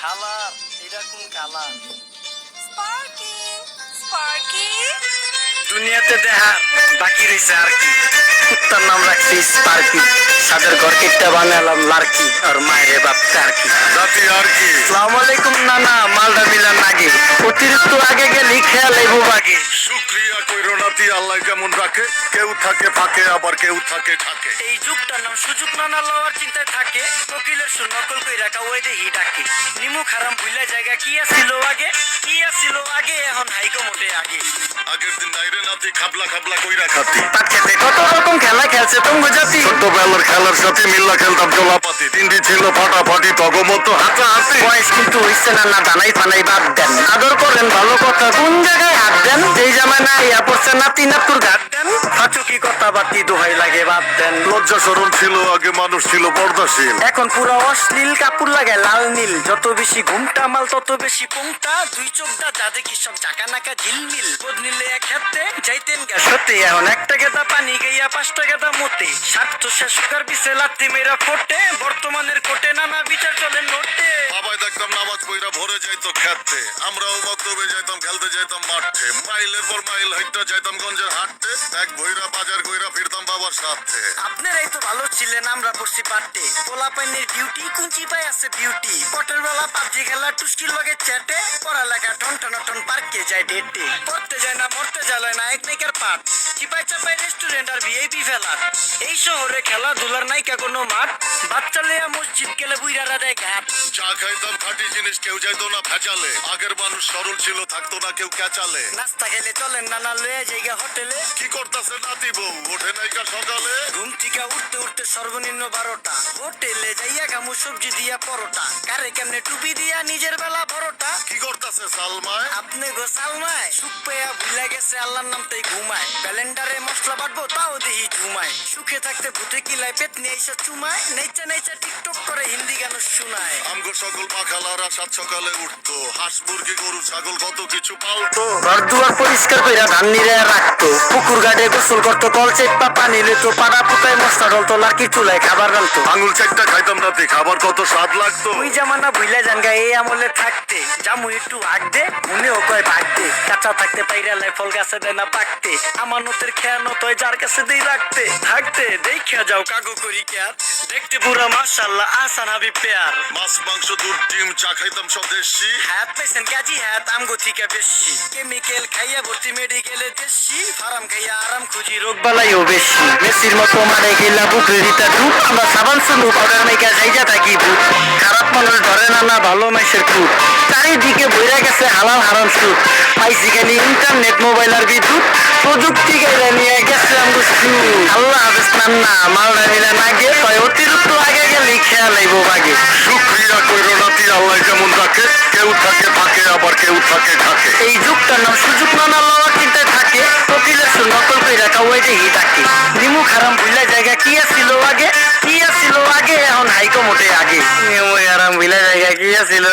Colour এটা কোন colour? Sparky Sparky. দুনিয়াতে দেখা বাকি রইছে আর কি। কুত্তার নাম রাখছি স্পার্কি। সাদের ঘর কেটটা বানালাম লার্কি আর মায়ের বাপ কার্কি জাতি আর কি আসসালামু আলাইকুম নানা মালদা মিলান নাগে অতিরিক্ত আগে গেলি খেয়াল আইবো আল্লাহ কেমন রাখে কেউ থাকে ফাঁকে আবার কেউ থাকে ঠাকে এই যুগটার নাম সুযোগ নানা লওয়ার চিন্তায় থাকে। কোকিলের সু নকল কই রাখা ওই দেহি ডাকে। নিমু খারাম ভুলা জায়গা কি আছিল আগে? কি আছিল আগে? এখন হাইকো মোটে আগে। আগের দিন নাইরে নাতি খাবলা খাবলা কইরা খাতি। পাট খেতে কত খেলা পঙ্গু জাতি। ছোট্টবেলার খেলার সাথে মিল্লা খেলতাম জলাপাতি তিনটি ছিল ফাটাফাটি তগমতো হাতা হাতি বয়স কিন্তু হইছে না না দানাই ফানাই বাদ দেন। আদর করেন ভালো কথা। কোন জায়গায় হাত দেন? যেই জামানা ইয়া পড়ছে নাতি নাতুর ঘাট দেন। ফাচুকি কথা বাতি দোহাই লাগে বাদ দেন। লজ্জা সরল ছিল আগে মানুষ ছিল পর্দাশীল। এখন পুরো অশ্লীল কাপড় লাগে লাল নীল। যত বেশি ঘুমটা মাল তত বেশি পুংটা। দুই চোখটা যা দেখি সব জাকা নাকা ঝিলমিল। বোধ নিলে এক হাতে যাইতেন গা। সত্যি এখন একটা গেদা পানি গাইয়া পাঁচটা গেদা মতে স্বার্থ শেষ কার পিছে লাত্তি মেরা ফোটে বর্তমানের কোটে নানা বিচার চলে নোটে বাবাই দেখতাম নামাজ পইরা ভরে যাইতো খেতে আমরাও মক্তবে যাইতাম খেলতে যাইতাম মাঠে। মাইলের পর মাইল হাইটটা যাইতাম গঞ্জের হাটতে এক ভৈরা বাজার কইরা ফিরতাম বাবার সাথে। আপনারাই তো ভালো ছিলেন আমরা পড়ছি পাটে। পোলা পাইনের ডিউটি কুঞ্চি পাই আছে বিউটি। পটের বেলা পাবজি খেলা টুস্কির লগে চ্যাটে পড়ালেখা টন টন টন পার্কে যায় ডেটে। পড়তে যায় না মরতে যায় না এক নাইকার পাট চিপাই চাপাই রেস্টুরেন্ট আর ভিআইপি ফেলার। এই শহরে খেলাধুলার নাইকা কোনো মাঠ? বাচ্চা লেয়া মসজিদ গেলে বুইরারা দেয় ঘাট। চা খাইতাম খাঁটি জিনিস কেউ যাইতো না ভেজালে। আগের মানুষ সরল ছিল থাকতো না কেউ ক্যাচালে। নাস্তা খেলে চলেন নানা লয়ে জায়গা হোটেলে। কি করতাছে নাতি বউ? ওঠে নাইকা সকালে। ঘুম থেকে উঠতে উঠতে সর্বনিম্ন বারোটা। হোটেলে যাইয়া গামু সবজি দিয়া পরোটা। কারে কেমনে টুপি দিয়া নিজের বেলা বড়টা কি করতাছে সালমায়? আপনি গো সালমায় সুখ পেয়া গেছে আল্লাহর নাম তাই ঘুমায়। ব্যালেন্ডারে মশলা বাটবো তাও দেহি ঘুমায় সুখে থাকতে ভূতে কিলায় পেট নিয়ে এসে চুমায়? নেচা নেচা টিকটক করে হিন্দি গান শোনায়। আমগো সকল মাখালারা সাত সকালে উঠতো। হাঁস মুরগি গরু ছাগল কত কিছু পালতো। ঘর দুয়ার পরিষ্কার কইরা ধান নিরে রাখতো। পুকুর ঘাটে গোসল করতো কল চেপা পানি লেতো পাড়া পুতায় মশলা ডলতো লাকি চুলায় খাবার ডালতো আঙুল চারটা খাইতাম নাতি খাবার কত স্বাদ লাগতো। ওই জামানা ভুইলা জানগা এই আমলে থাকতে। জামু একটু আগ দে মনেও কয় ভাগ দে। কাঁচা থাকতে পাইরালে ফল গাছে দেয় না পাকতে। আমানতের খেয়ানো তয় যার কাছে দেই রাখতে। থাকতে দেখিয়া যাও কাগো করি কেয়ার। দেখতে পুরা মাশাল্লাহ আসান হাবি পেয়ার। মাছ মাংস দুধ ডিম চা খাইতাম সব দেশি। হ্যাত পেছেন কাজী হ্যাত আমগো থিকা বেশি। কেমিক্যাল খাইয়া ভর্তি মেডিকেলে দেশি। ফার্ম খাইয়া আরাম খুঁজি রোগ বালাইও বেশি। মেসির মতো মারে গেলা বুকরে দিতা ধূপ। আমরা সাবান শুনু পাউডার মেকা যাইজা থাকি ভূত খারাপ মানুষ ধরে না না ভালো মাইসের খুব। চারিদিকে বইরা গেছে হালাল হারাম সুদ। পাইছি খালি ইন্টারনেট মোবাইল আর বিদ্যুৎ? প্রযুক্তি গাইলা নিয়ে গেছে আমগো সু আল্লাহ হাফেজ নান্না মালদা মিলা না গে তয় অতিরিক্ত আগে গেলে খেয়াল আইব বাগে। কইরো নাতি আল্লাহ রাখে কেউ থাকে ফাঁকে আবার কেউ থাকে ঠাকে এই যুগটার নাম সুযোগ নানা লওয়ার চিন্তায় থাকে। কোকিলের সুর নকল ওই যে হি ডাকে নিমু খারাম ভুলা জায়গা কি আছিল আগে কি আছিল আগে? এখন হাইকো মোটে আগে। নিমু খারাম ভুলা জায়গা কি আছিল